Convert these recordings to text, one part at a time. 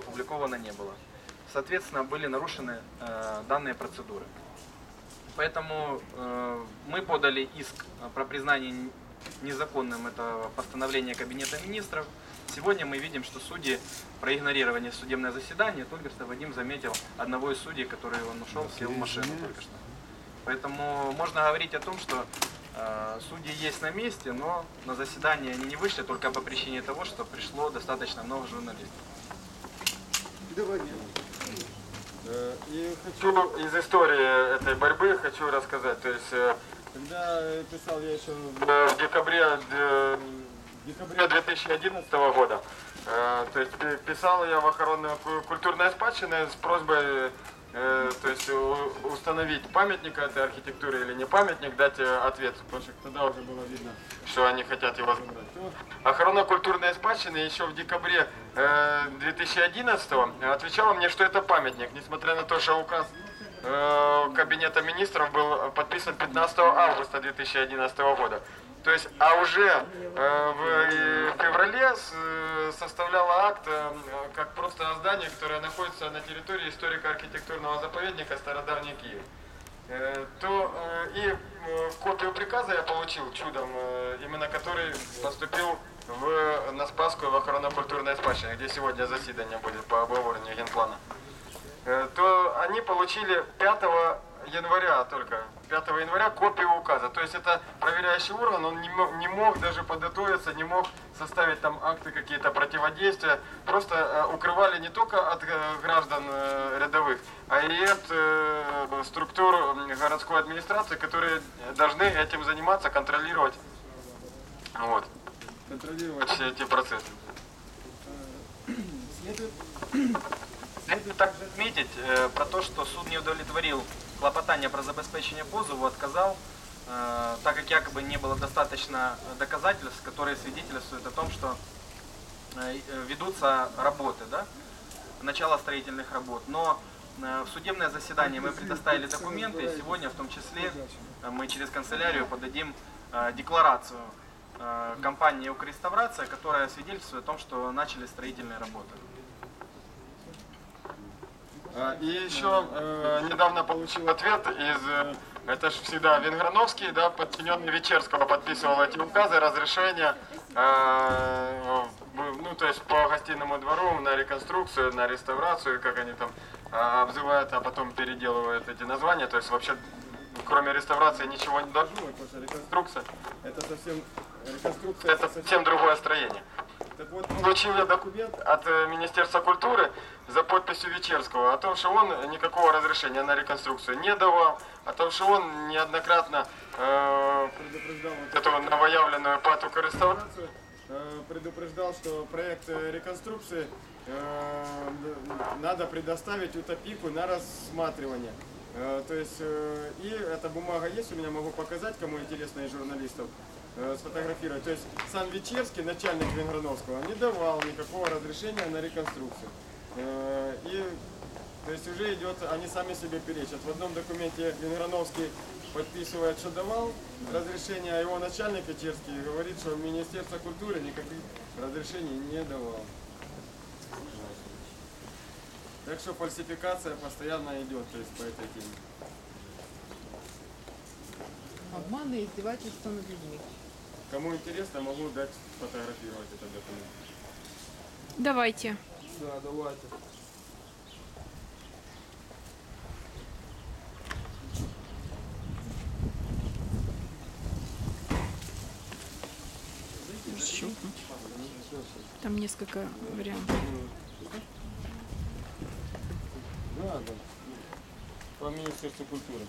опубликовано не было. Соответственно, были нарушены э, данные процедуры. Поэтому э, мы подали иск э, про признание незаконным этого постановления Кабинета министров. Сегодня мы видим, что судьи проигнорировали судебное заседание. Только что Вадим заметил одного из судей, который он ушел, сел в машину только что. Поэтому можно говорить о том, что э, судьи есть на месте, но на заседание они не вышли только по причине того, что пришло достаточно много журналистов. Э, И хочу из истории этой борьбы хочу рассказать. То есть, э, когда писал я еще в э, в декабре, декабре 2011 года, то есть пи- писал я в охрану ку- культурной спадщины с просьбой то есть установить памятник этой архитектуры или не памятник, дать э, ответ, потому что тогда уже было видно, что они хотят его забрать. То Охрана культурной спадщины еще в декабре э, 2011 отвечала мне, что это памятник, несмотря на то, что указ э, Кабинета министров был подписан 15 августа 2011 года. То есть, а уже э, в э, феврале э, составляла акт э, как просто здание, которое находится на территории историко-архитектурного заповедника Стародавний Киев. Э, то э, и копию приказа я получил чудом, именно который поступил в, на Спасскую в охранно-культурной спадщине, где сегодня заседание будет по обговорению генплана. То они получили 5 января только, 5 января копию указа. То есть это проверяющий орган, он не мог, не мог даже подготовиться, не мог составить там акты какие-то противодействия. Просто э, укрывали не только от э, граждан э, рядовых, а и от э, структур городской администрации, которые должны этим заниматься, контролировать. Вот. Контролировать все эти процессы. Следует также отметить э, про то, что суд не удовлетворил клопотание про забеспечение позову, отказал, э, так как якобы не было достаточно доказательств, которые свидетельствуют о том, что э, ведутся работы, да, начало строительных работ. Но в судебное заседание мы предоставили документы, и сегодня в том числе мы через канцелярию подадим декларацию компании «Укрреставрация», которая свидетельствует о том, что начали строительные работы. А, И еще э, недавно получил ответ из, э, это же всегда Венграновский, да, подчиненный Вечерского подписывал эти указы, разрешения, э, ну, то есть по гостиному двору на реконструкцию, на реставрацию, как они там э, обзывают, а потом переделывают эти названия, то есть вообще кроме реставрации ничего не должно потому что реконструкция, это совсем, реконструкция это совсем другое строение. Так вот, получил я документ от э, Министерства культуры за подписью Вечерского о том, что он никакого разрешения на реконструкцию не давал, о том, что он неоднократно э, предупреждал вот эту новоявленную патуку реставрацию, э, предупреждал, что проект э, реконструкции э, надо предоставить утопику на рассматривание. Э, То есть, э, и эта бумага есть у меня, могу показать, кому интересно из журналистов, э, сфотографировать. То есть, сам Вечерский, начальник Венграновского, не давал никакого разрешения на реконструкцию. И, то есть, уже идет, они сами себе перечат. В одном документе Венграновский подписывает, что давал разрешение, а его начальник Вечерский говорит, что Министерство культуры никаких разрешений не давал. Так что фальсификация постоянно идет, то есть по этой теме. Обман и издевательство над людьми. Кому интересно, могу дать фотографировать этот документ. Давайте. Да, давайте. Щелкнуть. Там несколько вариантов. Да, да. По Министерству культуры.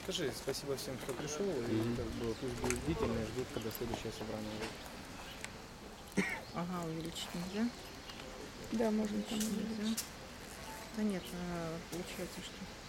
Скажи спасибо всем, кто пришел. И как бы пусть будут бдительны и ждут, когда следующее собрание будет. Ага, увеличить нельзя? Да, можно там увеличить. Да нет, а, получается, что